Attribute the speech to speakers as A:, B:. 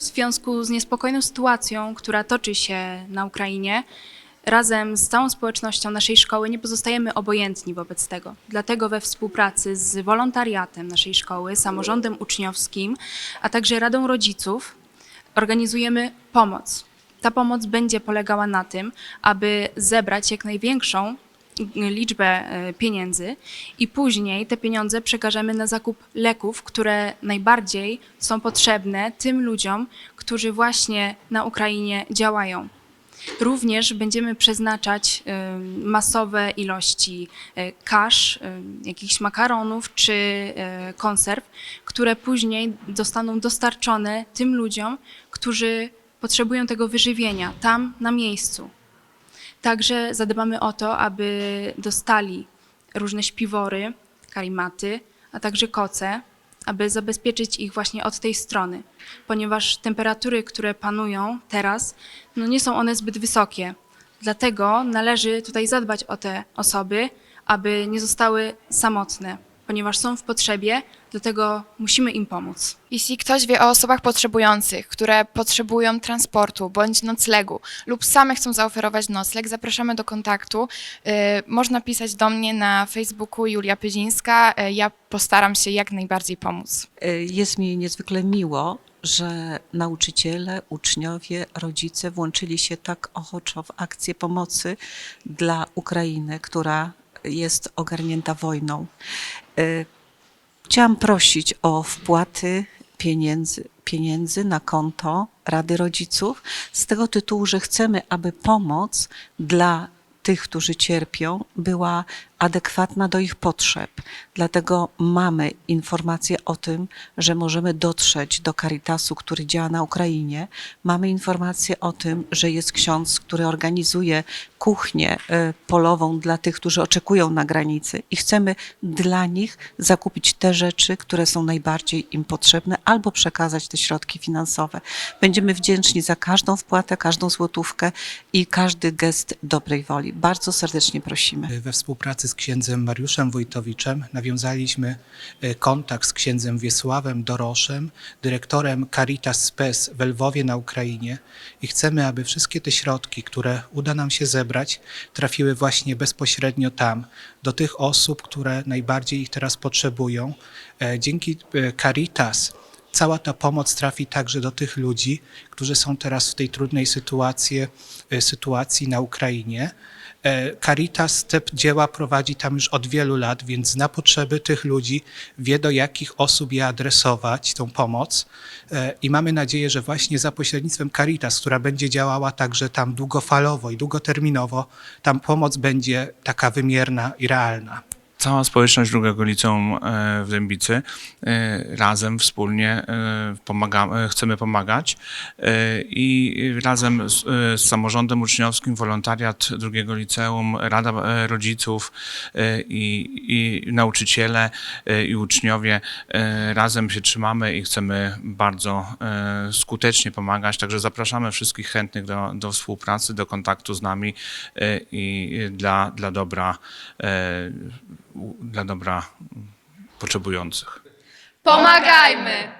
A: W związku z niespokojną sytuacją, która toczy się na Ukrainie, razem z całą społecznością naszej szkoły nie pozostajemy obojętni wobec tego. Dlatego we współpracy z wolontariatem naszej szkoły, samorządem uczniowskim, a także Radą Rodziców organizujemy pomoc. Ta pomoc będzie polegała na tym, aby zebrać jak największą liczbę e, pieniędzy i później te pieniądze przekażemy na zakup leków, które najbardziej są potrzebne tym ludziom, którzy właśnie na Ukrainie działają. Również będziemy przeznaczać e, masowe ilości e, kasz, jakichś makaronów czy konserw, które później zostaną dostarczone tym ludziom, którzy potrzebują tego wyżywienia tam na miejscu. Także zadbamy o to, aby dostali różne śpiwory, karimaty, a także koce, aby zabezpieczyć ich właśnie od tej strony, ponieważ temperatury, które panują teraz, no nie są one zbyt wysokie. Dlatego należy tutaj zadbać o te osoby, aby nie zostały samotne, ponieważ są w potrzebie, dlatego musimy im pomóc.
B: Jeśli ktoś wie o osobach potrzebujących, które potrzebują transportu bądź noclegu lub same chcą zaoferować nocleg, zapraszamy do kontaktu. Y, Można pisać do mnie na Facebooku Julia Pyzińska. Y, Ja postaram się jak najbardziej pomóc.
C: Y, Jest mi niezwykle miło, że nauczyciele, uczniowie, rodzice włączyli się tak ochoczo w akcję pomocy dla Ukrainy, która jest ogarnięta wojną. Y, Chciałam prosić o wpłaty pieniędzy, pieniędzy na konto Rady Rodziców z tego tytułu, że chcemy, aby pomoc dla tych, którzy cierpią, była adekwatna do ich potrzeb. Dlatego mamy informację o tym, że możemy dotrzeć do Caritasu, który działa na Ukrainie. Mamy informację o tym, że jest ksiądz, który organizuje kuchnię e, polową dla tych, którzy oczekują na granicy i chcemy dla nich zakupić te rzeczy, które są najbardziej im potrzebne, albo przekazać te środki finansowe. Będziemy wdzięczni za każdą wpłatę, każdą złotówkę i każdy gest dobrej woli. Bardzo serdecznie prosimy.
D: We współpracy z księdzem Mariuszem Wojtowiczem nawiązaliśmy e, kontakt z księdzem Wiesławem Doroszem, dyrektorem Caritas Spes w Lwowie na Ukrainie i chcemy, aby wszystkie te środki, które uda nam się zebrać, trafiły właśnie bezpośrednio tam, do tych osób, które najbardziej ich teraz potrzebują. E, Dzięki e, Caritas cała ta pomoc trafi także do tych ludzi, którzy są teraz w tej trudnej sytuacji, e, sytuacji na Ukrainie. E, Caritas te dzieła prowadzi tam już od wielu lat, więc zna potrzeby tych ludzi, wie do jakich osób je adresować, tą pomoc. E, I mamy nadzieję, że właśnie za pośrednictwem Caritas, która będzie działała także tam długofalowo i długoterminowo, tam pomoc będzie taka wymierna i realna.
E: Cała społeczność drugiego liceum e, w Dębicy e, razem, wspólnie e, pomagamy, chcemy pomagać i razem z, z samorządem uczniowskim, wolontariat drugiego liceum, Rada Rodziców i, i nauczyciele i uczniowie razem się trzymamy i chcemy bardzo skutecznie pomagać. Także zapraszamy wszystkich chętnych do, do współpracy, do kontaktu z nami i dla, dla dobra dla dobra potrzebujących.
B: Pomagajmy!